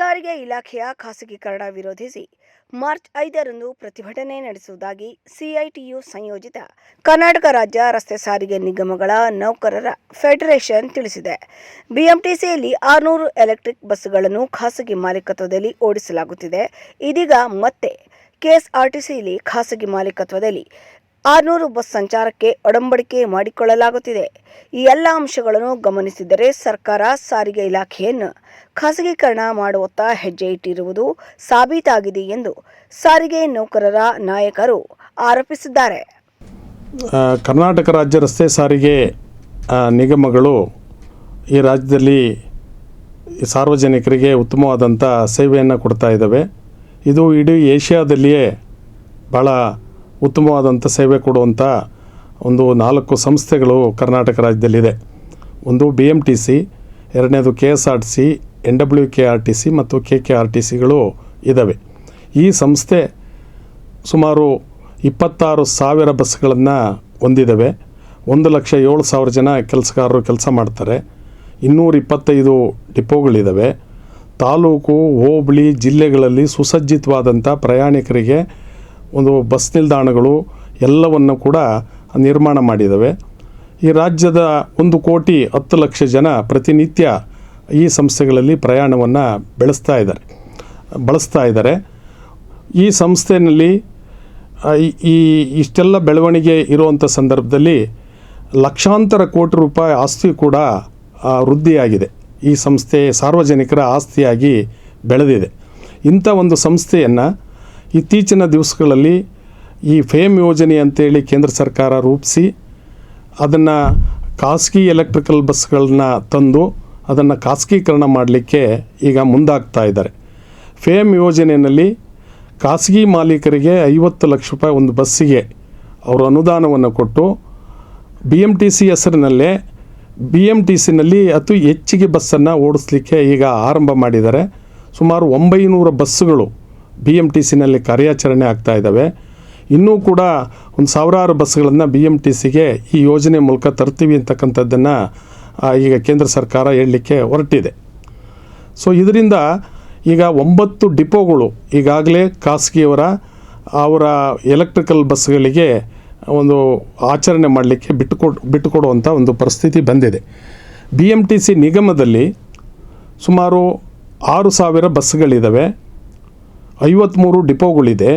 ಸಾರಿಗೆ ಇಲಾಖೆಯ ಖಾಸಗೀಕರಣ ವಿರೋಧಿಸಿ ಮಾರ್ಚ್ ಐದರಂದು ಪ್ರತಿಭಟನೆ ನಡೆಸುವುದಾಗಿ ಸಿಐಟಿಯು ಸಂಯೋಜಿತ ಕರ್ನಾಟಕ ರಾಜ್ಯ ರಸ್ತೆ ಸಾರಿಗೆ ನಿಗಮಗಳ ನೌಕರರ ಫೆಡರೇಷನ್ ತಿಳಿಸಿದೆ. ಬಿಎಂಟಿಸಿಯಲ್ಲಿ ಆರುನೂರು ಎಲೆಕ್ಟ್ರಿಕ್ ಬಸ್ಗಳನ್ನು ಖಾಸಗಿ ಮಾಲೀಕತ್ವದಲ್ಲಿ ಓಡಿಸಲಾಗುತ್ತಿದೆ. ಇದೀಗ ಮತ್ತೆ ಕೆಎಸ್ಆರ್ಟಿಸಿಯಲ್ಲಿ ಖಾಸಗಿ ಮಾಲೀಕತ್ವದಲ್ಲಿ ಆರುನೂರು ಬಸ್ ಸಂಚಾರಕ್ಕೆ ಒಡಂಬಡಿಕೆ ಮಾಡಿಕೊಳ್ಳಲಾಗುತ್ತಿದೆ. ಈ ಎಲ್ಲ ಅಂಶಗಳನ್ನು ಗಮನಿಸಿದರೆ ಸರ್ಕಾರ ಸಾರಿಗೆ ಇಲಾಖೆಯನ್ನು ಖಾಸಗೀಕರಣ ಮಾಡುವತ್ತ ಹೆಜ್ಜೆ ಇಟ್ಟಿರುವುದು ಸಾಬೀತಾಗಿದೆ ಎಂದು ಸಾರಿಗೆ ನೌಕರರ ನಾಯಕರು ಆರೋಪಿಸಿದ್ದಾರೆ. ಕರ್ನಾಟಕ ರಾಜ್ಯ ರಸ್ತೆ ಸಾರಿಗೆ ನಿಗಮಗಳು ಈ ರಾಜ್ಯದಲ್ಲಿ ಸಾರ್ವಜನಿಕರಿಗೆ ಉತ್ತಮವಾದಂಥ ಸೇವೆಯನ್ನು ಕೊಡ್ತಾ ಇದ್ದಾವೆ. ಇದು ಇಡೀ ಏಷ್ಯಾದಲ್ಲಿಯೇ ಭಾಳ ಉತ್ತಮವಾದಂಥ ಸೇವೆ ಕೊಡುವಂಥ ಒಂದು ನಾಲ್ಕು ಸಂಸ್ಥೆಗಳು ಕರ್ನಾಟಕ ರಾಜ್ಯದಲ್ಲಿದೆ. ಒಂದು ಬಿ ಎಂ ಟಿ ಸಿ ಎರಡನೇದು K S R C N W K R T C ಮತ್ತು ಕೆ ಕೆ ಆರ್ ಟಿ ಸಿಗಳು ಇದ್ದಾವೆ ಈ ಸಂಸ್ಥೆ ಸುಮಾರು ಇಪ್ಪತ್ತಾರು ಸಾವಿರ ಬಸ್ಗಳನ್ನು ಹೊಂದಿದ್ದಾವೆ ಒಂದು ಲಕ್ಷ ಏಳು ಸಾವಿರ ಜನ ಕೆಲಸಗಾರರು ಕೆಲಸ ಮಾಡ್ತಾರೆ. ಇನ್ನೂರ ಇಪ್ಪತ್ತೈದು ಡಿಪೋಗಳಿದ್ದಾವೆ ತಾಲೂಕು, ಹೋಬಳಿ ಜಿಲ್ಲೆಗಳಲ್ಲಿ ಸುಸಜ್ಜಿತವಾದಂಥ ಪ್ರಯಾಣಿಕರಿಗೆ ಒಂದು ಬಸ್ ನಿಲ್ದಾಣಗಳು ಎಲ್ಲವನ್ನು ಕೂಡ ನಿರ್ಮಾಣ ಮಾಡಿದ್ದಾವೆ ಈ ರಾಜ್ಯದ ಒಂದು ಕೋಟಿ ಹತ್ತು ಲಕ್ಷ ಜನ ಪ್ರತಿನಿತ್ಯ ಈ ಸಂಸ್ಥೆಗಳಲ್ಲಿ ಪ್ರಯಾಣವನ್ನು ಬೆಳೆಸ್ತಾ ಇದ್ದಾರೆ, ಬಳಸ್ತಾ ಇದ್ದಾರೆ. ಈ ಸಂಸ್ಥೆಯಲ್ಲಿ ಈ- ಇಷ್ಟೆಲ್ಲ ಬೆಳವಣಿಗೆ ಇರುವಂಥ ಸಂದರ್ಭದಲ್ಲಿ ಲಕ್ಷಾಂತರ ಕೋಟಿ ರೂಪಾಯಿ ಆಸ್ತಿ ಕೂಡ ವೃದ್ಧಿಯಾಗಿದೆ. ಈ ಸಂಸ್ಥೆ ಸಾರ್ವಜನಿಕರ ಆಸ್ತಿಯಾಗಿ ಬೆಳೆದಿದೆ. ಇಂಥ ಒಂದು ಸಂಸ್ಥೆಯನ್ನು ಇತ್ತೀಚಿನ ದಿವಸಗಳಲ್ಲಿ ಈ ಫೇಮ್ ಯೋಜನೆ ಅಂತೇಳಿ ಕೇಂದ್ರ ಸರ್ಕಾರ ರೂಪಿಸಿ ಅದನ್ನು ಖಾಸಗಿ ಎಲೆಕ್ಟ್ರಿಕಲ್ ಬಸ್ಗಳನ್ನ ತಂದು ಅದನ್ನು ಖಾಸಗೀಕರಣ ಮಾಡಲಿಕ್ಕೆ ಈಗ ಮುಂದಾಗ್ತಾ ಇದ್ದಾರೆ. ಫೇಮ್ ಯೋಜನೆಯಲ್ಲಿ ಖಾಸಗಿ ಮಾಲೀಕರಿಗೆ ಐವತ್ತು ಲಕ್ಷ ರೂಪಾಯಿ ಒಂದು ಬಸ್ಸಿಗೆ ಅವರು ಅನುದಾನವನ್ನು ಕೊಟ್ಟು ಬಿ ಎಂ ಟಿ ಸಿ ಹೆಸರಿನಲ್ಲೇ ಬಿ ಎಂ ಟಿ ಸಿನಲ್ಲಿ ಅತಿ ಹೆಚ್ಚಿಗೆ ಬಸ್ಸನ್ನು ಓಡಿಸ್ಲಿಕ್ಕೆ ಈಗ ಆರಂಭ ಮಾಡಿದ್ದಾರೆ. ಸುಮಾರು ಒಂಬೈನೂರ ಬಸ್ಸುಗಳು ಬಿ ಎಂ ಟಿ ಸಿನಲ್ಲಿ ಕಾರ್ಯಾಚರಣೆ ಆಗ್ತಾ ಇದ್ದಾವೆ. ಇನ್ನೂ ಕೂಡ ಒಂದು ಸಾವಿರಾರು ಬಸ್ಗಳನ್ನು ಬಿ ಎಂ ಟಿ ಸಿಗೆ ಈ ಯೋಜನೆ ಮೂಲಕ ತರ್ತೀವಿ ಅಂತಕ್ಕಂಥದ್ದನ್ನು ಈಗ ಕೇಂದ್ರ ಸರ್ಕಾರ ಹೇಳಲಿಕ್ಕೆ ಹೊರಟಿದೆ. ಸೊ ಇದರಿಂದ ಈಗ ಒಂಬತ್ತು ಡಿಪೋಗಳು ಈಗಾಗಲೇ ಖಾಸಗಿಯವರ, ಅವರ ಎಲೆಕ್ಟ್ರಿಕಲ್ ಬಸ್ಗಳಿಗೆ ಒಂದು ಆಚರಣೆ ಮಾಡಲಿಕ್ಕೆ ಬಿಟ್ಟುಕೊಡ್ ಬಿಟ್ಟುಕೊಡುವಂಥ ಒಂದು ಪರಿಸ್ಥಿತಿ ಬಂದಿದೆ. ಬಿ ಎಂ ಟಿ ಸಿ ನಿಗಮದಲ್ಲಿ ಸುಮಾರು ಆರು ಸಾವಿರ ಬಸ್ಗಳಿದ್ದಾವೆ ಐವತ್ತ್ಮೂರು ಡಿಪೋಗಳಿದೆ.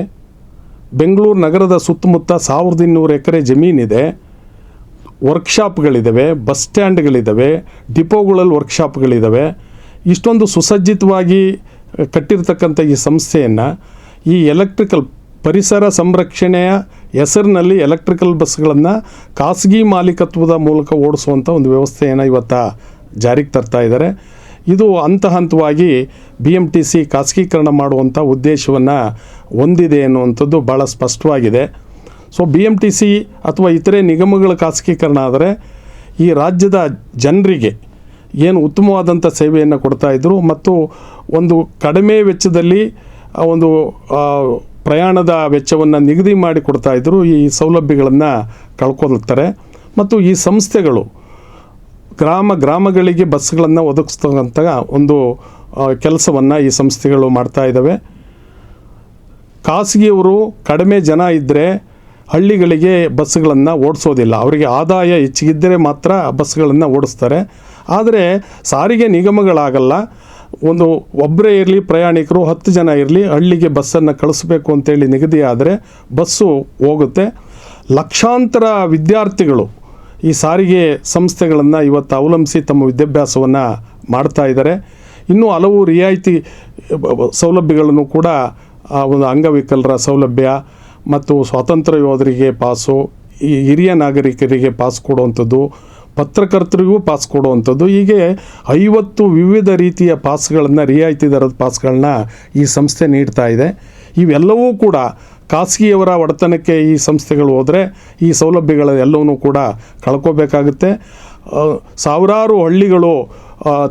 ಬೆಂಗಳೂರು ನಗರದ ಸುತ್ತಮುತ್ತ ಸಾವಿರದ ಇನ್ನೂರು ಎಕರೆ ಜಮೀನಿದೆ. ವರ್ಕ್ಶಾಪ್ಗಳಿದ್ದಾವೆ ಬಸ್ ಸ್ಟ್ಯಾಂಡ್ಗಳಿದ್ದಾವೆ ಡಿಪೋಗಳಲ್ಲಿ ವರ್ಕ್ಶಾಪ್ಗಳಿದ್ದಾವೆ ಇಷ್ಟೊಂದು ಸುಸಜ್ಜಿತವಾಗಿ ಕಟ್ಟಿರ್ತಕ್ಕಂಥ ಈ ಸಂಸ್ಥೆಯನ್ನು ಈ ಎಲೆಕ್ಟ್ರಿಕಲ್ ಪರಿಸರ ಸಂರಕ್ಷಣೆಯ ಹೆಸರಿನಲ್ಲಿ ಎಲೆಕ್ಟ್ರಿಕಲ್ ಬಸ್ಗಳನ್ನು ಖಾಸಗಿ ಮಾಲೀಕತ್ವದ ಮೂಲಕ ಓಡಿಸುವಂಥ ಒಂದು ವ್ಯವಸ್ಥೆಯನ್ನು ಇವತ್ತು ಜಾರಿಗೆ ತರ್ತಾ ಇದ್ದಾರೆ. ಇದು ಹಂತ ಹಂತವಾಗಿ ಬಿ ಎಂ ಟಿ ಸಿ ಖಾಸಗೀಕರಣ ಮಾಡುವಂಥ ಉದ್ದೇಶವನ್ನು ಹೊಂದಿದೆ ಅನ್ನುವಂಥದ್ದು ಭಾಳ ಸ್ಪಷ್ಟವಾಗಿದೆ. So B M T C ಅಥವಾ ಇತರೆ ನಿಗಮಗಳ ಖಾಸಗೀಕರಣ ಆದರೆ ಈ ರಾಜ್ಯದ ಜನರಿಗೆ ಏನು ಉತ್ತಮವಾದಂಥ ಸೇವೆಯನ್ನು ಕೊಡ್ತಾ ಇದ್ದರು ಮತ್ತು ಒಂದು ಕಡಿಮೆ ವೆಚ್ಚದಲ್ಲಿ ಒಂದು ಪ್ರಯಾಣದ ವೆಚ್ಚವನ್ನು ನಿಗದಿ ಮಾಡಿ ಇದ್ದರು ಈ ಸೌಲಭ್ಯಗಳನ್ನು ಕಳ್ಕೊಳ್ತಾರೆ. ಮತ್ತು ಈ ಸಂಸ್ಥೆಗಳು ಗ್ರಾಮ ಗ್ರಾಮಗಳಿಗೆ ಬಸ್ಗಳನ್ನು ಒದಗಿಸ್ತಕ್ಕಂಥ ಒಂದು ಕೆಲಸವನ್ನು ಈ ಸಂಸ್ಥೆಗಳು ಮಾಡ್ತಾ ಇದ್ದಾವೆ ಖಾಸಗಿಯವರು ಕಡಿಮೆ ಜನ ಇದ್ದರೆ ಹಳ್ಳಿಗಳಿಗೆ ಬಸ್ಗಳನ್ನು ಓಡಿಸೋದಿಲ್ಲ. ಅವರಿಗೆ ಆದಾಯ ಹೆಚ್ಚಿಗಿದ್ದರೆ ಮಾತ್ರ ಬಸ್ಗಳನ್ನು ಓಡಿಸ್ತಾರೆ. ಆದರೆ ಸಾರಿಗೆ ನಿಗಮಗಳಾಗಲ್ಲ. ಒಂದು ಒಬ್ಬರೇ ಇರಲಿ, ಪ್ರಯಾಣಿಕರು ಹತ್ತು ಜನ ಇರಲಿ, ಹಳ್ಳಿಗೆ ಬಸ್ಸನ್ನು ಕಳಿಸ್ಬೇಕು ಅಂತೇಳಿ ನಿಗದಿಯಾದರೆ ಬಸ್ಸು ಹೋಗುತ್ತೆ. ಲಕ್ಷಾಂತರ ವಿದ್ಯಾರ್ಥಿಗಳು ಈ ಸಾರಿಗೆ ಸಂಸ್ಥೆಗಳನ್ನು ಇವತ್ತು ಅವಲಂಬಿಸಿ ತಮ್ಮ ವಿದ್ಯಾಭ್ಯಾಸವನ್ನು ಮಾಡ್ತಾ ಇದ್ದಾರೆ. ಇನ್ನೂ ಹಲವು ರಿಯಾಯಿತಿ ಸೌಲಭ್ಯಗಳನ್ನು ಕೂಡ, ಆ, ಒಂದು ಅಂಗವಿಕಲರ ಸೌಲಭ್ಯ ಮತ್ತು ಸ್ವಾತಂತ್ರ್ಯ ಯೋಧರಿಗೆ ಪಾಸು ಈ ಹಿರಿಯ ನಾಗರಿಕರಿಗೆ ಪಾಸ್ ಕೊಡುವಂಥದ್ದು, ಪತ್ರಕರ್ತರಿಗೂ ಪಾಸ್ ಕೊಡುವಂಥದ್ದು, ಹೀಗೆ ಐವತ್ತು ವಿವಿಧ ರೀತಿಯ ಪಾಸ್ಗಳನ್ನು ರಿಯಾಯಿತಿ ದರದ ಪಾಸ್ಗಳನ್ನ ಈ ಸಂಸ್ಥೆ ನೀಡ್ತಾ ಇದೆ. ಇವೆಲ್ಲವೂ ಕೂಡ ಖಾಸಗಿಯವರ ಒಡೆತನಕ್ಕೆ ಈ ಸಂಸ್ಥೆಗಳು ಹೋದರೆ ಈ ಸೌಲಭ್ಯಗಳ ಎಲ್ಲವನ್ನೂ ಕೂಡ ಕಳ್ಕೋಬೇಕಾಗುತ್ತೆ. ಸಾವಿರಾರು ಹಳ್ಳಿಗಳು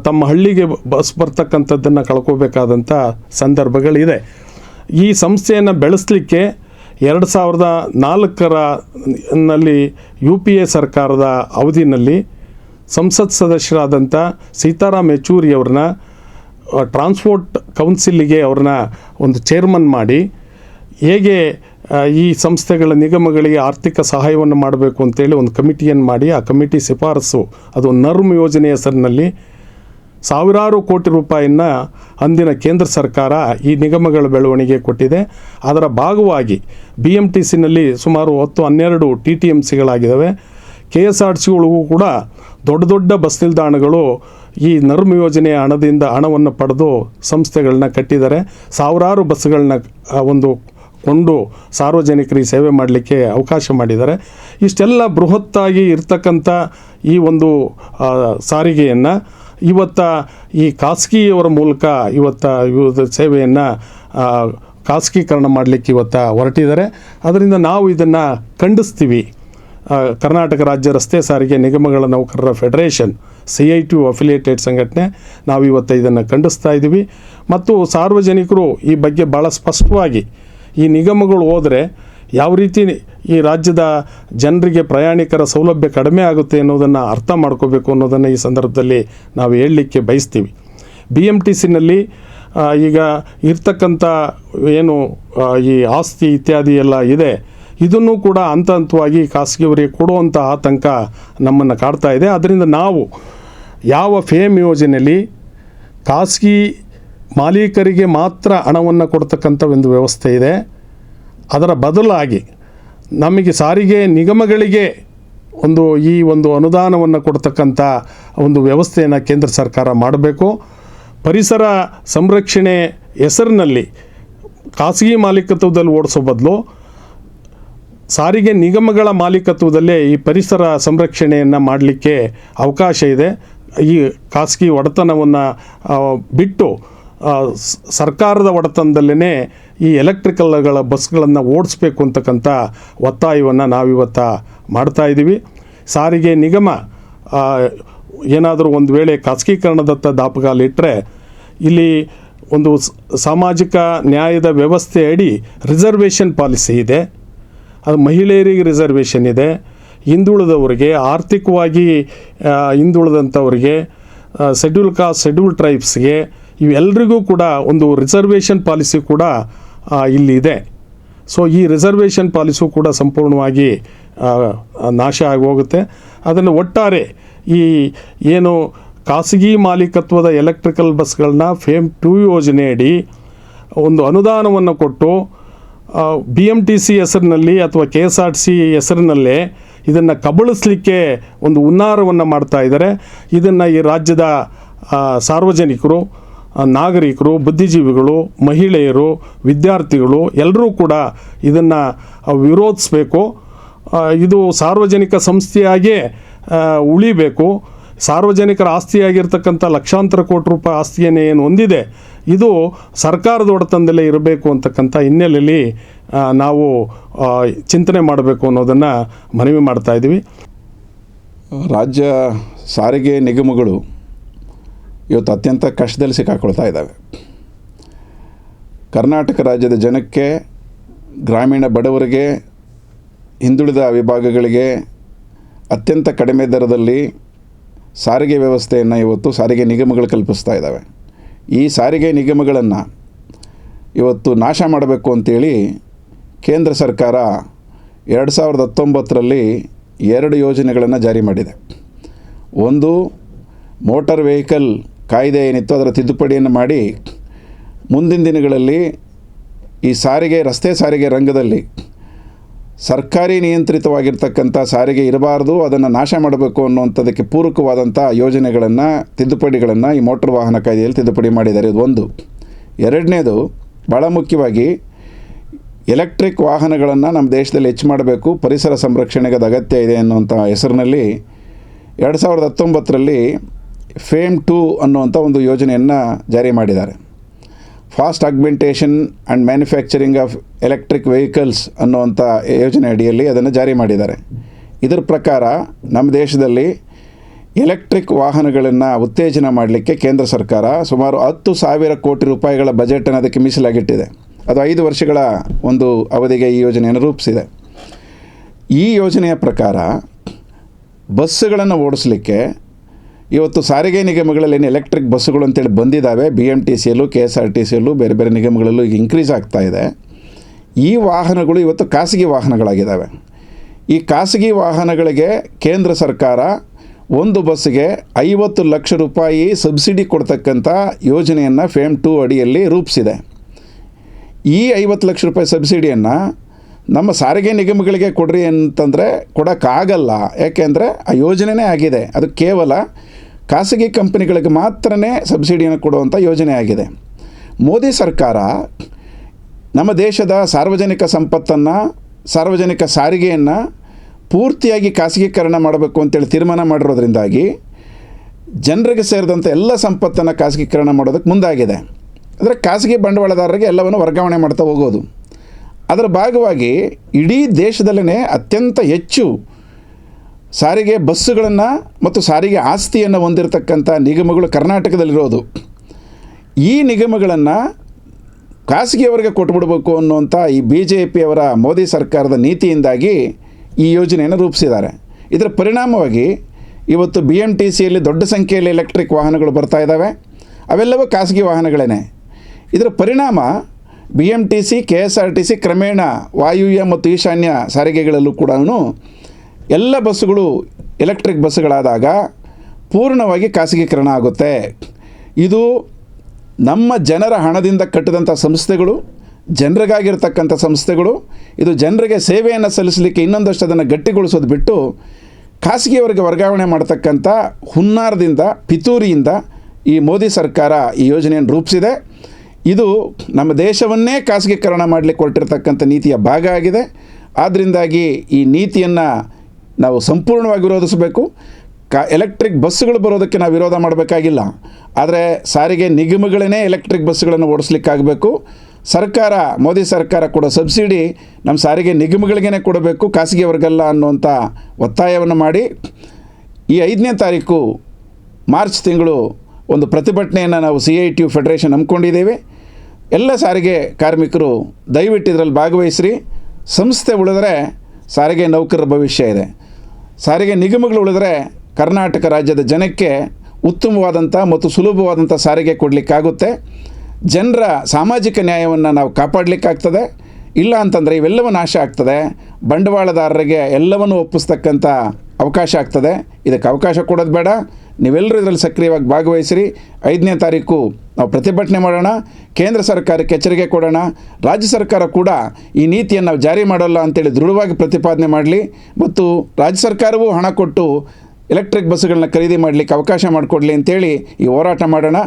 ತಮ್ಮ ಹಳ್ಳಿಗೆ ಬಸ್ ಬರ್ತಕ್ಕಂಥದ್ದನ್ನು ಕಳ್ಕೋಬೇಕಾದಂಥ ಸಂದರ್ಭಗಳಿದೆ. ಈ ಸಂಸ್ಥೆಯನ್ನು ಬೆಳೆಸಲಿಕ್ಕೆ ಎರಡು ಸಾವಿರದ ನಾಲ್ಕರ ನಲ್ಲಿ ಯು ಪಿ ಎ ಸರ್ಕಾರದ ಅವಧಿನಲ್ಲಿ ಸಂಸತ್ ಸದಸ್ಯರಾದಂಥ ಸೀತಾರಾಮ್ ಯೆಚೂರಿಯವ್ರನ್ನ ಟ್ರಾನ್ಸ್ಪೋರ್ಟ್ ಕೌನ್ಸಿಲ್ಲಿಗೆ ಅವ್ರನ್ನ ಒಂದು ಚೇರ್ಮನ್ ಮಾಡಿ ಹೇಗೆ ಈ ಸಂಸ್ಥೆಗಳ ನಿಗಮಗಳಿಗೆ ಆರ್ಥಿಕ ಸಹಾಯವನ್ನು ಮಾಡಬೇಕು ಅಂತೇಳಿ ಒಂದು ಕಮಿಟಿಯನ್ನು ಮಾಡಿ, ಆ ಕಮಿಟಿ ಶಿಫಾರಸು, ಅದು ನರ್ಮ್ ಯೋಜನೆ ಹೆಸರಿನಲ್ಲಿ ಸಾವಿರಾರು ಕೋಟಿ ರೂಪಾಯಿನ ಅಂದಿನ ಕೇಂದ್ರ ಸರ್ಕಾರ ಈ ನಿಗಮಗಳ ಬೆಳವಣಿಗೆ ಕೊಟ್ಟಿದೆ. ಅದರ ಭಾಗವಾಗಿ ಬಿ ಎಂ ಟಿ ಸಿನಲ್ಲಿ ಸುಮಾರು ಹತ್ತು, ಹನ್ನೆರಡು ಟಿ ಟಿ ಎಂ ಸಿಗಳಾಗಿದ್ದಾವೆ. ಕೆ ಎಸ್ ಆರ್ ಸಿಗಳಿಗೂ ಕೂಡ ದೊಡ್ಡ ದೊಡ್ಡ ಬಸ್ ನಿಲ್ದಾಣಗಳು ಈ ನರ್ಮ್ ಯೋಜನೆಯ ಹಣದಿಂದ ಹಣವನ್ನು ಪಡೆದು ಸಂಸ್ಥೆಗಳನ್ನ ಕಟ್ಟಿದ್ದಾರೆ. ಸಾವಿರಾರು ಬಸ್ಗಳನ್ನ ಒಂದು ಕೊಂಡು ಸಾರ್ವಜನಿಕರಿಗೆ ಸೇವೆ ಮಾಡಲಿಕ್ಕೆ ಅವಕಾಶ ಮಾಡಿದ್ದಾರೆ. ಇಷ್ಟೆಲ್ಲ ಬೃಹತ್ತಾಗಿ ಇರ್ತಕ್ಕಂಥ ಈ ಒಂದು ಸಾರಿಗೆಯನ್ನು ಇವತ್ತ ಈ ಖಾಸಗಿಯವರ ಮೂಲಕ ಇವತ್ತ ಸೇವೆಯನ್ನು ಖಾಸಗೀಕರಣ ಮಾಡಲಿಕ್ಕೆ ಇವತ್ತ ಹೊರಟಿದ್ದಾರೆ. ಅದರಿಂದ ನಾವು ಇದನ್ನು ಖಂಡಿಸ್ತೀವಿ. ಕರ್ನಾಟಕ ರಾಜ್ಯ ರಸ್ತೆ ಸಾರಿಗೆ ನಿಗಮಗಳ ನೌಕರರ federation, C I T affiliated ಸಂಘಟನೆ ನಾವು ಇವತ್ತು ಇದನ್ನು ಖಂಡಿಸ್ತಾ ಇದ್ದೀವಿ ಮತ್ತು ಸಾರ್ವಜನಿಕರು ಈ ಬಗ್ಗೆ ಭಾಳ ಸ್ಪಷ್ಟವಾಗಿ ಈ ನಿಗಮಗಳು ಹೋದರೆ ಯಾವ ರೀತಿ ಈ ರಾಜ್ಯದ ಜನರಿಗೆ ಪ್ರಯಾಣಿಕರ ಸೌಲಭ್ಯ ಕಡಿಮೆ ಆಗುತ್ತೆ ಅನ್ನೋದನ್ನು ಅರ್ಥ ಮಾಡ್ಕೋಬೇಕು ಅನ್ನೋದನ್ನು ಈ ಸಂದರ್ಭದಲ್ಲಿ ನಾವು ಹೇಳಲಿಕ್ಕೆ ಬಯಸ್ತೀವಿ. ಬಿ ಎಂ ಟಿ ಸಿನಲ್ಲಿ ಈಗ ಇರ್ತಕ್ಕಂಥ ಏನು ಈ ಆಸ್ತಿ ಇತ್ಯಾದಿ ಎಲ್ಲ ಇದೆ. ಇದನ್ನು ಕೂಡ ಹಂತ ಹಂತವಾಗಿ ಖಾಸಗಿಯವರಿಗೆ ಕೊಡುವಂಥ ಆತಂಕ ನಮ್ಮನ್ನು ಕಾಡ್ತಾ ಇದೆ. ಅದರಿಂದ ನಾವು ಯಾವ ಫೇಮ್ ಯೋಜನೆಯಲ್ಲಿ ಖಾಸಗಿ ಮಾಲೀಕರಿಗೆ ಮಾತ್ರ ಹಣವನ್ನು ಕೊಡ್ತಕ್ಕಂಥ ಒಂದು ವ್ಯವಸ್ಥೆ ಇದೆ. ಅದರ ಬದಲಾಗಿ ನಮಗೆ ಸಾರಿಗೆ ನಿಗಮಗಳಿಗೆ ಒಂದು ಈ ಒಂದು ಅನುದಾನವನ್ನು ಕೊಡ್ತಕ್ಕಂಥ ಒಂದು ವ್ಯವಸ್ಥೆಯನ್ನು ಕೇಂದ್ರ ಸರ್ಕಾರ ಮಾಡಬೇಕು. ಪರಿಸರ ಸಂರಕ್ಷಣೆ ಹೆಸರಿನಲ್ಲಿ ಖಾಸಗಿ ಮಾಲೀಕತ್ವದಲ್ಲಿ ಓಡಿಸೋ ಬದಲು ಸಾರಿಗೆ ನಿಗಮಗಳ ಮಾಲೀಕತ್ವದಲ್ಲೇ ಈ ಪರಿಸರ ಸಂರಕ್ಷಣೆಯನ್ನು ಮಾಡಲಿಕ್ಕೆ ಅವಕಾಶ ಇದೆ. ಈ ಖಾಸಗಿ ಒಡೆತನವನ್ನು ಬಿಟ್ಟು ಸರ್ಕಾರದ ಒಡೆತನದಲ್ಲೇ ಈ ಎಲೆಕ್ಟ್ರಿಕಲ್ಗಳ ಬಸ್ಗಳನ್ನು ಓಡಿಸ್ಬೇಕು ಅಂತಕ್ಕಂಥ ಒತ್ತಾಯವನ್ನು ನಾವಿವತ್ತ ಮಾಡ್ತಾ ಇದ್ದೀವಿ. ಸಾರಿಗೆ ನಿಗಮ ಏನಾದರೂ ಒಂದು ವೇಳೆ ಖಾಸಗೀಕರಣದತ್ತ ದಾಪುಗಾಲಿಟ್ಟರೆ ಇಲ್ಲಿ ಒಂದು ಸಾಮಾಜಿಕ ನ್ಯಾಯದ ವ್ಯವಸ್ಥೆ ಅಡಿ ರಿಸರ್ವೇಷನ್ ಪಾಲಿಸಿ ಇದೆ. ಅದು ಮಹಿಳೆಯರಿಗೆ ರಿಸರ್ವೇಷನ್ ಇದೆ. ಹಿಂದುಳಿದವರಿಗೆ ಆರ್ಥಿಕವಾಗಿ ಹಿಂದುಳಿದಂಥವ್ರಿಗೆ ಶೆಡ್ಯೂಲ್ ಕಾಸ್ಟ್ ಶೆಡ್ಯೂಲ್ ಟ್ರೈಬ್ಸ್ಗೆ ಇವೆಲ್ಲರಿಗೂ ಕೂಡ ಒಂದು ರಿಸರ್ವೇಷನ್ ಪಾಲಿಸಿ ಕೂಡ ಇಲ್ಲಿದೆ ಸೊ ಈ ರಿಸರ್ವೇಷನ್ ಪಾಲಿಸು ಕೂಡ ಸಂಪೂರ್ಣವಾಗಿ ನಾಶ ಆಗಿ ಹೋಗುತ್ತೆ. ಅದನ್ನು ಒಟ್ಟಾರೆ ಈ ಏನು ಖಾಸಗಿ ಮಾಲೀಕತ್ವದ ಎಲೆಕ್ಟ್ರಿಕಲ್ ಬಸ್ಗಳನ್ನ ಫೇಮ್ ಟು ಯೋಜನೆಯಡಿ ಒಂದು ಅನುದಾನವನ್ನು ಕೊಟ್ಟು ಬಿ ಎಂ ಟಿ ಸಿ ಹೆಸರಿನಲ್ಲಿ ಅಥವಾ ಕೆ ಎಸ್ ಆರ್ ಸಿ ಹೆಸರಿನಲ್ಲೇ ಇದನ್ನು ಕಬಳಿಸ್ಲಿಕ್ಕೆ ಒಂದು ಹುನ್ನಾರವನ್ನು ಮಾಡ್ತಾ ಇದ್ದಾರೆ. ಇದನ್ನು ಈ ರಾಜ್ಯದ ಸಾರ್ವಜನಿಕರು ನಾಗರಿಕರು, ಬುದ್ಧಿಜೀವಿಗಳು, ಮಹಿಳೆಯರು, ವಿದ್ಯಾರ್ಥಿಗಳು ಎಲ್ಲರೂ ಕೂಡ ಇದನ್ನು ವಿರೋಧಿಸಬೇಕು. ಇದು ಸಾರ್ವಜನಿಕ ಸಂಸ್ಥೆಯಾಗೇ ಉಳಿಬೇಕು. ಸಾರ್ವಜನಿಕರ ಆಸ್ತಿಯಾಗಿರ್ತಕ್ಕಂಥ ಲಕ್ಷಾಂತರ ಕೋಟಿ ರೂಪಾಯಿ ಆಸ್ತಿಯನ್ನು ಏನು ಹೊಂದಿದೆ, ಇದು ಸರ್ಕಾರದ ಒಡೆತನದಲ್ಲೇ ಇರಬೇಕು ಅಂತಕ್ಕಂಥ ಹಿನ್ನೆಲೆಯಲ್ಲಿ ನಾವು ಚಿಂತನೆ ಮಾಡಬೇಕು ಅನ್ನೋದನ್ನು ಮನವಿ ಮಾಡ್ತಾ ಇದ್ದೀವಿ. ರಾಜ್ಯ ಸಾರಿಗೆ ನಿಗಮಗಳು ಇವತ್ತು ಅತ್ಯಂತ ಕಷ್ಟದಲ್ಲಿ ಸಿಕ್ಕಾಕೊಳ್ತಾ ಇದ್ದಾವೆ. ಕರ್ನಾಟಕ ರಾಜ್ಯದ ಜನಕ್ಕೆ, ಗ್ರಾಮೀಣ ಬಡವರಿಗೆ, ಹಿಂದುಳಿದ ವಿಭಾಗಗಳಿಗೆ ಅತ್ಯಂತ ಕಡಿಮೆ ದರದಲ್ಲಿ ಸಾರಿಗೆ ವ್ಯವಸ್ಥೆಯನ್ನು ಇವತ್ತು ಸಾರಿಗೆ ನಿಗಮಗಳು ಕಲ್ಪಿಸ್ತಾ ಇದ್ದಾವೆ. ಈ ಸಾರಿಗೆ ನಿಗಮಗಳನ್ನು ಇವತ್ತು ನಾಶ ಮಾಡಬೇಕು ಅಂತೇಳಿ ಕೇಂದ್ರ ಸರ್ಕಾರ ಎರಡು ಸಾವಿರದ ಹತ್ತೊಂಬತ್ತರಲ್ಲಿ ಎರಡು ಯೋಜನೆಗಳನ್ನು ಜಾರಿ ಮಾಡಿದೆ. ಒಂದು ಮೋಟಾರ್ ವೆಹಿಕಲ್ ಕಾಯ್ದೆ ಏನಿತ್ತು ಅದರ ತಿದ್ದುಪಡಿಯನ್ನು ಮಾಡಿ ಮುಂದಿನ ದಿನಗಳಲ್ಲಿ ಈ ಸಾರಿಗೆ, ರಸ್ತೆ ಸಾರಿಗೆ ರಂಗದಲ್ಲಿ ಸರ್ಕಾರಿ ನಿಯಂತ್ರಿತವಾಗಿರ್ತಕ್ಕಂಥ ಸಾರಿಗೆ ಇರಬಾರ್ದು, ಅದನ್ನು ನಾಶ ಮಾಡಬೇಕು ಅನ್ನುವಂಥದ್ದಕ್ಕೆ ಪೂರಕವಾದಂಥ ಯೋಜನೆಗಳನ್ನು, ತಿದ್ದುಪಡಿಗಳನ್ನು ಈ ಮೋಟಾರ್ ವಾಹನ ಕಾಯ್ದೆಯಲ್ಲಿ ತಿದ್ದುಪಡಿ ಮಾಡಿದ್ದಾರೆ. ಇದು ಒಂದು. ಎರಡನೇದು ಭಾಳ ಮುಖ್ಯವಾಗಿ ಎಲೆಕ್ಟ್ರಿಕ್ ವಾಹನಗಳನ್ನು ನಮ್ಮ ದೇಶದಲ್ಲಿ ಹೆಚ್ಚು ಮಾಡಬೇಕು, ಪರಿಸರ ಸಂರಕ್ಷಣೆಗೆ ಅದು ಅಗತ್ಯ ಇದೆ ಅನ್ನುವಂಥ ಹೆಸರಿನಲ್ಲಿ ಎರಡು ಸಾವಿರದ ಹತ್ತೊಂಬತ್ತರಲ್ಲಿ ಫೇಮ್ ಟು ಅನ್ನುವಂಥ ಒಂದು ಯೋಜನೆಯನ್ನು ಜಾರಿ ಮಾಡಿದ್ದಾರೆ. Fast augmentation and manufacturing of electric vehicles ಅನ್ನುವಂಥ ಯೋಜನೆ ಅಡಿಯಲ್ಲಿ ಅದನ್ನು ಜಾರಿ ಮಾಡಿದ್ದಾರೆ. ಇದರ ಪ್ರಕಾರ ನಮ್ಮ ದೇಶದಲ್ಲಿ ಎಲೆಕ್ಟ್ರಿಕ್ ವಾಹನಗಳನ್ನು ಉತ್ತೇಜನ ಮಾಡಲಿಕ್ಕೆ ಕೇಂದ್ರ ಸರ್ಕಾರ ಸುಮಾರು ಹತ್ತು ಸಾವಿರ ಕೋಟಿ ರೂಪಾಯಿಗಳ ಬಜೆಟನ್ನು ಅದಕ್ಕೆ ಮೀಸಲಾಗಿಟ್ಟಿದೆ. ಅದು ಐದು ವರ್ಷಗಳ ಒಂದು ಅವಧಿಗೆ ಈ ಯೋಜನೆಯನ್ನು ರೂಪಿಸಿದೆ. ಈ ಯೋಜನೆಯ ಪ್ರಕಾರ ಬಸ್ಸುಗಳನ್ನು ಓಡಿಸಲಿಕ್ಕೆ ಇವತ್ತು ಸಾರಿಗೆ ನಿಗಮಗಳಲ್ಲಿ ಏನು ಎಲೆಕ್ಟ್ರಿಕ್ ಬಸ್ಸುಗಳು ಅಂತೇಳಿ ಬಂದಿದ್ದಾವೆ ಬಿ ಎಂ ಟಿ ಸಿಯಲ್ಲೂ ಕೆ ಎಸ್ ಆರ್ ಟಿ ಸಿಯಲ್ಲೂ ಬೇರೆ ಬೇರೆ ನಿಗಮಗಳಲ್ಲೂ ಈಗ ಇನ್ಕ್ರೀಸ್ ಆಗ್ತಾ ಇದೆ. ಈ ವಾಹನಗಳು ಇವತ್ತು ಖಾಸಗಿ ವಾಹನಗಳಾಗಿದ್ದಾವೆ ಈ ಖಾಸಗಿ ವಾಹನಗಳಿಗೆ ಕೇಂದ್ರ ಸರ್ಕಾರ ಒಂದು ಬಸ್ಸಿಗೆ ಐವತ್ತು ಲಕ್ಷ ರೂಪಾಯಿ ಸಬ್ಸಿಡಿ ಕೊಡ್ತಕ್ಕಂಥ ಯೋಜನೆಯನ್ನು ಫೇಮ್ ಟೂ ಅಡಿಯಲ್ಲಿ ರೂಪಿಸಿದೆ. ಈ ಐವತ್ತು ಲಕ್ಷ ರೂಪಾಯಿ ಸಬ್ಸಿಡಿಯನ್ನು ನಮ್ಮ ಸಾರಿಗೆ ನಿಗಮಗಳಿಗೆ ಕೊಡ್ರಿ ಅಂತಂದರೆ ಕೊಡೋಕ್ಕಾಗಲ್ಲ. ಯಾಕೆಂದರೆ ಆ ಯೋಜನೆಯೇ ಆಗಿದೆ. ಅದು ಕೇವಲ ಖಾಸಗಿ ಕಂಪನಿಗಳಿಗೆ ಮಾತ್ರನೇ ಸಬ್ಸಿಡಿಯನ್ನು ಕೊಡುವಂಥ ಯೋಜನೆ ಆಗಿದೆ. ಮೋದಿ ಸರ್ಕಾರ ನಮ್ಮ ದೇಶದ ಸಾರ್ವಜನಿಕ ಸಂಪತ್ತನ್ನು, ಸಾರ್ವಜನಿಕ ಸಾರಿಗೆಯನ್ನು ಪೂರ್ತಿಯಾಗಿ ಖಾಸಗೀಕರಣ ಮಾಡಬೇಕು ಅಂತೇಳಿ ತೀರ್ಮಾನ ಮಾಡಿರೋದ್ರಿಂದಾಗಿ ಜನರಿಗೆ ಸೇರಿದಂಥ ಎಲ್ಲ ಸಂಪತ್ತನ್ನು ಖಾಸಗೀಕರಣ ಮಾಡೋದಕ್ಕೆ ಮುಂದಾಗಿದೆ. ಅಂದರೆ ಖಾಸಗಿ ಬಂಡವಾಳದಾರರಿಗೆ ಎಲ್ಲವನ್ನು ವರ್ಗಾವಣೆ ಮಾಡ್ತಾ ಹೋಗೋದು. ಅದರ ಭಾಗವಾಗಿ ಇಡೀ ದೇಶದಲ್ಲೇ ಅತ್ಯಂತ ಹೆಚ್ಚು ಸಾರಿಗೆ ಬಸ್ಸುಗಳನ್ನು ಮತ್ತು ಸಾರಿಗೆ ಆಸ್ತಿಯನ್ನು ಹೊಂದಿರತಕ್ಕಂಥ ನಿಗಮಗಳು ಕರ್ನಾಟಕದಲ್ಲಿರೋದು. ಈ ನಿಗಮಗಳನ್ನು ಖಾಸಗಿಯವರಿಗೆ ಕೊಟ್ಬಿಡ್ಬೇಕು ಅನ್ನುವಂಥ ಈ ಬಿ ಜೆ ಪಿಯವರ ಮೋದಿ ಸರ್ಕಾರದ ನೀತಿಯಿಂದಾಗಿ ಈ ಯೋಜನೆಯನ್ನು ರೂಪಿಸಿದ್ದಾರೆ. ಇದರ ಪರಿಣಾಮವಾಗಿ ಇವತ್ತು ಬಿ ಎಂ ಟಿ ಸಿಯಲ್ಲಿ ದೊಡ್ಡ ಸಂಖ್ಯೆಯಲ್ಲಿ ಎಲೆಕ್ಟ್ರಿಕ್ ವಾಹನಗಳು ಬರ್ತಾ ಇದ್ದಾವೆ ಅವೆಲ್ಲವೂ ಖಾಸಗಿ ವಾಹನಗಳೇ ಇದರ ಪರಿಣಾಮ B M T C K S R T C ಕ್ರಮೇಣ ವಾಯುವ್ಯ ಮತ್ತು ಈಶಾನ್ಯ ಸಾರಿಗೆಗಳಲ್ಲೂ ಕೂಡ ಎಲ್ಲ ಬಸ್ಸುಗಳು ಎಲೆಕ್ಟ್ರಿಕ್ ಬಸ್ಸುಗಳಾದಾಗ ಪೂರ್ಣವಾಗಿ ಖಾಸಗೀಕರಣ ಆಗುತ್ತೆ. ಇದು ನಮ್ಮ ಜನರ ಹಣದಿಂದ ಕಟ್ಟಿದಂಥ ಸಂಸ್ಥೆಗಳು, ಜನರಿಗಾಗಿರ್ತಕ್ಕಂಥ ಸಂಸ್ಥೆಗಳು, ಇದು ಜನರಿಗೆ ಸೇವೆಯನ್ನು ಸಲ್ಲಿಸಲಿಕ್ಕೆ ಇನ್ನೊಂದಷ್ಟು ಅದನ್ನು ಗಟ್ಟಿಗೊಳಿಸೋದು ಬಿಟ್ಟು ಖಾಸಗಿಯವರಿಗೆ ವರ್ಗಾವಣೆ ಮಾಡ್ತಕ್ಕಂಥ ಹುನ್ನಾರದಿಂದ, ಪಿತೂರಿಯಿಂದ ಈ ಮೋದಿ ಸರ್ಕಾರ ಈ ಯೋಜನೆಯನ್ನು ರೂಪಿಸಿದೆ. ಇದು ನಮ್ಮ ದೇಶವನ್ನೇ ಖಾಸಗೀಕರಣ ಮಾಡಲಿಕ್ಕೆ ಹೊರಟಿರ್ತಕ್ಕಂಥ ನೀತಿಯ ಭಾಗ ಆಗಿದೆ. ಆದ್ದರಿಂದಾಗಿ ಈ ನೀತಿಯನ್ನು ನಾವು ಸಂಪೂರ್ಣವಾಗಿ ವಿರೋಧಿಸಬೇಕು. ಕ ಎಲೆಕ್ಟ್ರಿಕ್ ಬಸ್ಸುಗಳು ಬರೋದಕ್ಕೆ ನಾವು ವಿರೋಧ ಮಾಡಬೇಕಾಗಿಲ್ಲ. ಆದರೆ ಸಾರಿಗೆ ನಿಗಮಗಳೇ ಎಲೆಕ್ಟ್ರಿಕ್ ಬಸ್ಸುಗಳನ್ನು ಓಡಿಸ್ಲಿಕ್ಕಾಗಬೇಕು. ಸರ್ಕಾರ, ಮೋದಿ ಸರ್ಕಾರ ಕೂಡ ಸಬ್ಸಿಡಿ ನಮ್ಮ ಸಾರಿಗೆ ನಿಗಮಗಳಿಗೇ ಕೊಡಬೇಕು ಖಾಸಗಿ ವರ್ಗಲ್ಲ ಅನ್ನುವಂಥ ಒತ್ತಾಯವನ್ನು ಮಾಡಿ ಈ ಐದನೇ ತಾರೀಕು ಮಾರ್ಚ್ ತಿಂಗಳು ಒಂದು ಪ್ರತಿಭಟನೆಯನ್ನು ನಾವು C I T U federation ಹಮ್ಮಿಕೊಂಡಿದ್ದೇವೆ. ಎಲ್ಲ ಸಾರಿಗೆ ಕಾರ್ಮಿಕರು ದಯವಿಟ್ಟು ಇದರಲ್ಲಿ ಭಾಗವಹಿಸ್ರಿ. ಸಂಸ್ಥೆ ಉಳಿದರೆ ಸಾರಿಗೆ ನೌಕರರ ಭವಿಷ್ಯ ಇದೆ. ಸಾರಿಗೆ ನಿಗಮಗಳು ಉಳಿದರೆ ಕರ್ನಾಟಕ ರಾಜ್ಯದ ಜನಕ್ಕೆ ಉತ್ತಮವಾದಂಥ ಮತ್ತು ಸುಲಭವಾದಂಥ ಸಾರಿಗೆ ಕೊಡಲಿಕ್ಕಾಗುತ್ತೆ. ಜನರ ಸಾಮಾಜಿಕ ನ್ಯಾಯವನ್ನು ನಾವು ಕಾಪಾಡಲಿಕ್ಕಾಗ್ತದೆ. ಇಲ್ಲ ಅಂತಂದರೆ ಇವೆಲ್ಲವೂ ನಾಶ ಆಗ್ತದೆ. ಬಂಡವಾಳದಾರರಿಗೆ ಎಲ್ಲವನ್ನು ಒಪ್ಪಿಸ್ತಕ್ಕಂಥ ಅವಕಾಶ ಆಗ್ತದೆ. ಇದಕ್ಕೆ ಅವಕಾಶ ಕೊಡೋದು ಬೇಡ. ನೀವೆಲ್ಲರೂ ಇದರಲ್ಲಿ ಸಕ್ರಿಯವಾಗಿ ಭಾಗವಹಿಸಿರಿ. ಐದನೇ ತಾರೀಕು ನಾವು ಪ್ರತಿಭಟನೆ ಮಾಡೋಣ. ಕೇಂದ್ರ ಸರ್ಕಾರಕ್ಕೆ ಎಚ್ಚರಿಕೆ ಕೊಡೋಣ. ರಾಜ್ಯ ಸರ್ಕಾರ ಕೂಡ ಈ ನೀತಿಯನ್ನು ನಾವು ಜಾರಿ ಮಾಡೋಲ್ಲ ಅಂತೇಳಿ ದೃಢವಾಗಿ ಪ್ರತಿಪಾದನೆ ಮಾಡಲಿ. ಮತ್ತು ರಾಜ್ಯ ಸರ್ಕಾರವೂ ಹಣ ಕೊಟ್ಟು ಎಲೆಕ್ಟ್ರಿಕ್ ಬಸ್ಸುಗಳನ್ನ ಖರೀದಿ ಮಾಡಲಿಕ್ಕೆ ಅವಕಾಶ ಮಾಡಿಕೊಡ್ಲಿ ಅಂತೇಳಿ ಈ ಹೋರಾಟ ಮಾಡೋಣ.